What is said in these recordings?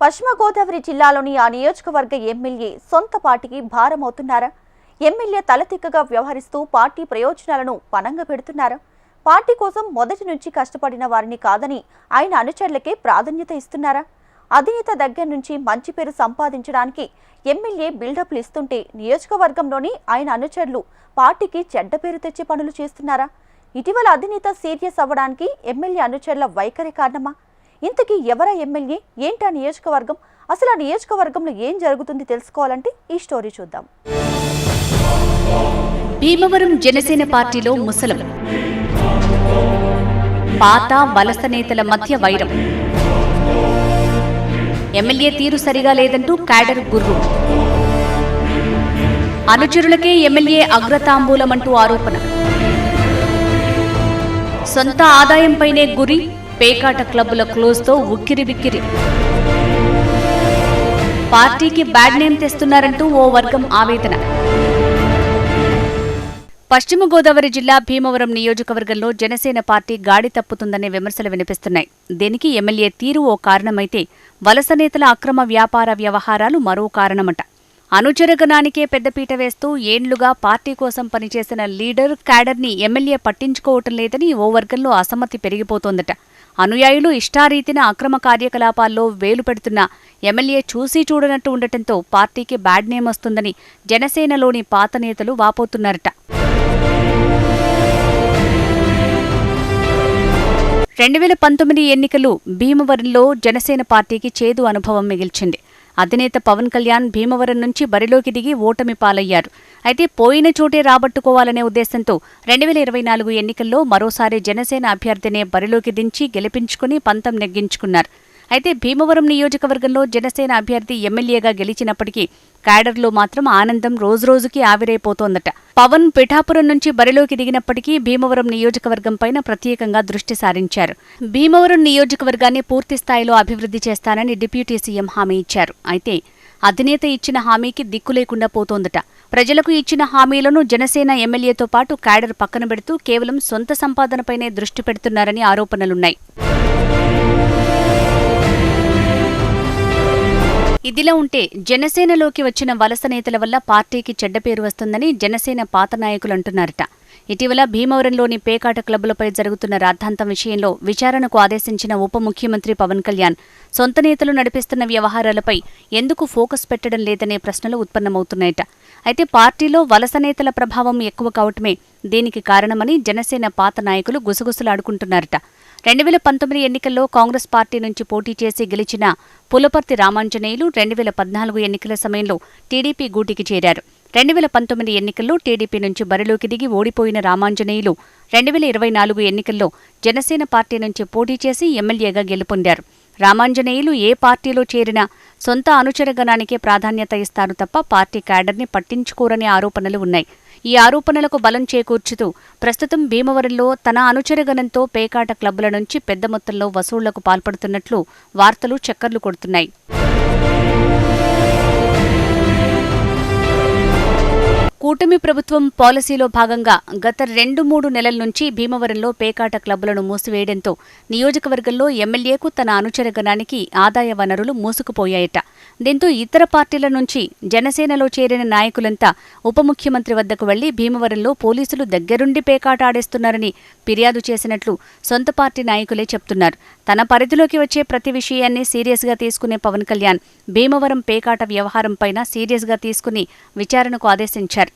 పశ్చిమ గోదావరి జిల్లాలోని ఆ నియోజకవర్గ ఎమ్మెల్యే సొంత పార్టీకి భారమవుతున్నారా? ఎమ్మెల్యే తలతిక్కగా వ్యవహరిస్తూ పార్టీ ప్రయోజనాలను పనంగా పెడుతున్నారా? పార్టీ కోసం మొదటి నుంచి కష్టపడిన వారిని కాదని ఆయన అనుచరులకే ప్రాధాన్యత ఇస్తున్నారా? అధినేత దగ్గర నుంచి మంచి పేరు సంపాదించడానికి ఎమ్మెల్యే బిల్డప్లు ఇస్తుంటే నియోజకవర్గంలోని ఆయన అనుచరులు పార్టీకి చెడ్డ పేరు తెచ్చే పనులు చేస్తున్నారా? ఇటీవల అధినేత సీరియస్ అవ్వడానికి ఎమ్మెల్యే అనుచరుల వైఖరి కారణమా? ఇంతకీ ఎవరా ఎమ్మెల్యే? ఏంటా నియోజకవర్గం? అసలు ఆ నియోజకవర్గంలో ఏం జరుగుతుంది తెలుసుకోవాలంటే ఈ స్టోరీ చూద్దాం. భీమవరం జనసేన పార్టీలో ముసలం. పాత వలస నేతల మధ్య వైరం. ఎమ్మెల్యే తీరు సరిగా లేదంటూ క్యాడర్ గుర్రు. అనుచరులకే ఎమ్మెల్యే అగ్రతాంబూలమంటూ ఆరోపణ. సొంత ఆదాయంపైనే గురి పేకాట క్లబ్బుల క్లోజ్తో ఉక్కిరిబిక్కిరి పార్టీకి బ్యాడ్ నేమ్ తెస్తున్నారంటూ ఓ వర్గం ఆవేదన. పశ్చిమ గోదావరి జిల్లా భీమవరం నియోజకవర్గంలో జనసేన పార్టీ గాడి తప్పుతుందనే విమర్శలు వినిపిస్తున్నాయి. దీనికి ఎమ్మెల్యే తీరు ఓ కారణమైతే వలస నేతల అక్రమ వ్యాపార వ్యవహారాలు మరో కారణమట. అనుచరగణానికే పెద్దపీట వేస్తూ ఏండ్లుగా పార్టీ కోసం పనిచేసిన లీడర్ క్యాడర్ని ఎమ్మెల్యే పట్టించుకోవటం లేదని ఓ వర్గంలో అసమ్మతి పెరిగిపోతోందట. అనుయాయులు ఇష్టారీతిన అక్రమ కార్యకలాపాల్లో వేలు పెడుతున్న ఎమ్మెల్యే చూసి చూడనట్టు ఉండటంతో పార్టీకి బ్యాడ్ నేమ్ వస్తుందని జనసేనలోని పాత నేతలు వాపోతున్నారట. రెండు వేల పంతొమ్మిది ఎన్నికలు భీమవరంలో జనసేన పార్టీకి చేదు అనుభవం మిగిల్చింది. అధినేత పవన్ కళ్యాణ్ భీమవరం నుంచి బరిలోకి దిగి ఓటమి పాలయ్యారు. అయితే పోయిన చోటే రాబట్టుకోవాలనే ఉద్దేశంతో రెండు వేల ఇరవై నాలుగు ఎన్నికల్లో మరోసారి జనసేన అభ్యర్థినే బరిలోకి దించి గెలిపించుకుని పంతం నెగ్గించుకున్నారు. అయితే భీమవరం నియోజకవర్గంలో జనసేన అభ్యర్థి ఎమ్మెల్యేగా గెలిచినప్పటికీ క్యాడర్లో మాత్రం ఆనందం రోజురోజుకి ఆవిరైపోతోందట. పవన్ పిఠాపురం నుంచి బరిలోకి దిగినప్పటికీ భీమవరం నియోజకవర్గం పైన ప్రత్యేకంగా దృష్టి సారించారు. భీమవరం నియోజకవర్గాన్ని పూర్తి స్థాయిలో అభివృద్ధి చేస్తానని డిప్యూటీ సీఎం హామీ ఇచ్చారు. అయితే అధినేత ఇచ్చిన హామీకి దిక్కు లేకుండా పోతోందట. ప్రజలకు ఇచ్చిన హామీలను జనసేన ఎమ్మెల్యేతో పాటు క్యాడర్ పక్కన పెడుతూ కేవలం సొంత సంపాదనపైనే దృష్టి పెడుతున్నారని ఆరోపణలున్నాయి. ఇదిలా ఉంటే జనసేనలోకి వచ్చిన వలస నేతల వల్ల పార్టీకి చెడ్డ పేరు వస్తుందని జనసేన పాత నాయకులు అంటున్నారట. ఇటీవల భీమవరంలోని పేకాట క్లబ్లపై జరుగుతున్న రాద్ధాంతం విషయంలో విచారణకు ఆదేశించిన ఉప ముఖ్యమంత్రి పవన్ కళ్యాణ్ సొంత నేతలు నడిపిస్తున్న వ్యవహారాలపై ఎందుకు ఫోకస్ పెట్టడం లేదనే ప్రశ్నలు ఉత్పన్నమవుతున్నాయట. అయితే పార్టీలో వలస నేతల ప్రభావం ఎక్కువ కావటమే దీనికి కారణమని జనసేన పాత నాయకులు గుసగుసలాడుకుంటున్నారట. రెండు వేల పంతొమ్మిది ఎన్నికల్లో కాంగ్రెస్ పార్టీ నుంచి పోటీ చేసి గెలిచిన పులపర్తి రామాంజనేయులు రెండు వేల పద్నాలుగు ఎన్నికల సమయంలో టీడీపీ గూటికి చేరారు. రెండు వేల పంతొమ్మిది ఎన్నికల్లో టీడీపీ నుంచి బరిలోకి దిగి ఓడిపోయిన రామాంజనేయులు రెండు వేల ఇరవై నాలుగు ఎన్నికల్లో జనసేన పార్టీ నుంచి పోటీ చేసి ఎమ్మెల్యేగా గెలుపొందారు. రామాంజనేయులు ఏ పార్టీలో చేరినా సొంత అనుచరగణానికే ప్రాధాన్యత ఇస్తారు తప్ప పార్టీ క్యాడర్ని పట్టించుకోరనే ఆరోపణలు ఉన్నాయి. ఈ ఆరోపణలకు బలం చేకూర్చుతూ ప్రస్తుతం భీమవరంలో తన అనుచరగణంతో పేకాట క్లబ్బుల నుంచి పెద్ద మొత్తంలో వసూళ్ళకు పాల్పడుతున్నట్లు వార్తలు చక్కర్లు కొడుతున్నాయి. కూటమి ప్రభుత్వం పాలసీలో భాగంగా గత రెండు మూడు నెలల నుంచి భీమవరంలో పేకాట క్లబ్బులను మూసివేయడంతో నియోజకవర్గంలో ఎమ్మెల్యేకు తన అనుచరగణానికి ఆదాయ వనరులు మూసుకుపోయాయట. దీంతో ఇతర పార్టీల నుంచి జనసేనలో చేరిన నాయకులంతా ఉప ముఖ్యమంత్రి వద్దకు వెళ్ళి భీమవరంలో పోలీసులు దగ్గరుండి పేకాట ఆడేస్తున్నారని ఫిర్యాదు చేసినట్లు సొంత పార్టీ నాయకులే చెప్తున్నారు. తన పరిధిలోకి వచ్చే ప్రతి విషయాన్ని సీరియస్గా తీసుకునే పవన్ కళ్యాణ్ భీమవరం పేకాట వ్యవహారంపైన సీరియస్గా తీసుకుని విచారణకు ఆదేశించారు.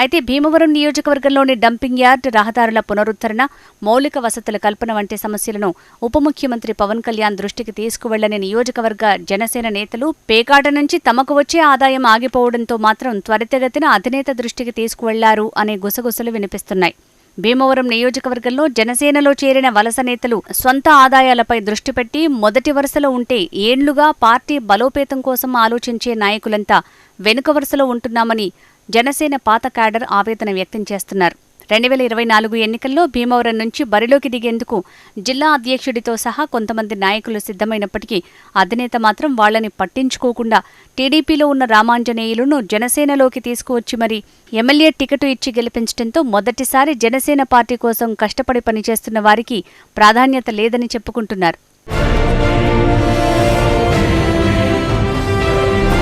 అయితే భీమవరం నియోజకవర్గంలోని డంపింగ్ యార్డ్ రహదారుల పునరుద్ధరణ మౌలిక వసతుల కల్పన వంటి సమస్యలను ఉప ముఖ్యమంత్రి పవన్ కళ్యాణ్ దృష్టికి తీసుకువెళ్ళని నియోజకవర్గ జనసేన నేతలు పేకాట నుంచి తమకు వచ్చే ఆదాయం ఆగిపోవడంతో మాత్రం త్వరితగతిన అధినేత దృష్టికి తీసుకువెళ్ళారు అనే గుసగుసలు వినిపిస్తున్నాయి. భీమవరం నియోజకవర్గంలో జనసేనలో చేరిన వలస నేతలు స్వంత ఆదాయాలపై దృష్టి పెట్టి మొదటి వరుసలో ఉంటే ఏండ్లుగా పార్టీ బలోపేతం కోసం ఆలోచించే నాయకులంతా వెనుక వరుసలో ఉంటున్నామని జనసేన పాత క్యాడర్ ఆవేదన వ్యక్తం చేస్తున్నారు. రెండు వేల ఇరవై నాలుగు ఎన్నికల్లో భీమవరం నుంచి బరిలోకి దిగేందుకు జిల్లా అధ్యక్షుడితో సహా కొంతమంది నాయకులు సిద్ధమైనప్పటికీ అధినేత మాత్రం వాళ్ళని పట్టించుకోకుండా టీడీపీలో ఉన్న రామాంజనేయులను జనసేనలోకి తీసుకువచ్చి మరి ఎమ్మెల్యే టికెట్ ఇచ్చి గెలిపించడంతో మొదటిసారి జనసేన పార్టీ కోసం కష్టపడి పనిచేస్తున్న వారికి ప్రాధాన్యత లేదని చెప్పుకుంటున్నారు.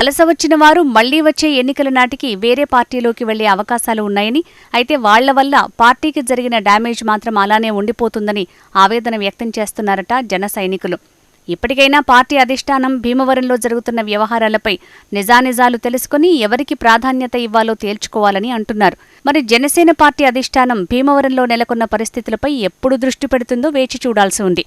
వలస వచ్చిన వారు మళ్ళీ వచ్చే ఎన్నికల నాటికి వేరే పార్టీలోకి వెళ్ళే అవకాశాలు ఉన్నాయని అయితే వాళ్ళ వల్ల పార్టీకి జరిగిన డ్యామేజ్ మాత్రం అలానే ఉండిపోతుందని ఆవేదన వ్యక్తం చేస్తున్నారట జన సైనికులు. ఇప్పటికైనా పార్టీ అధిష్టానం భీమవరంలో జరుగుతున్న వ్యవహారాలపై నిజానిజాలు తెలుసుకుని ఎవరికి ప్రాధాన్యత ఇవ్వాలో తేల్చుకోవాలని అంటున్నారు. మరి జనసేన పార్టీ అధిష్టానం భీమవరంలో నెలకొన్న పరిస్థితులపై ఎప్పుడు దృష్టి పెడుతుందో వేచి చూడాల్సి ఉంది.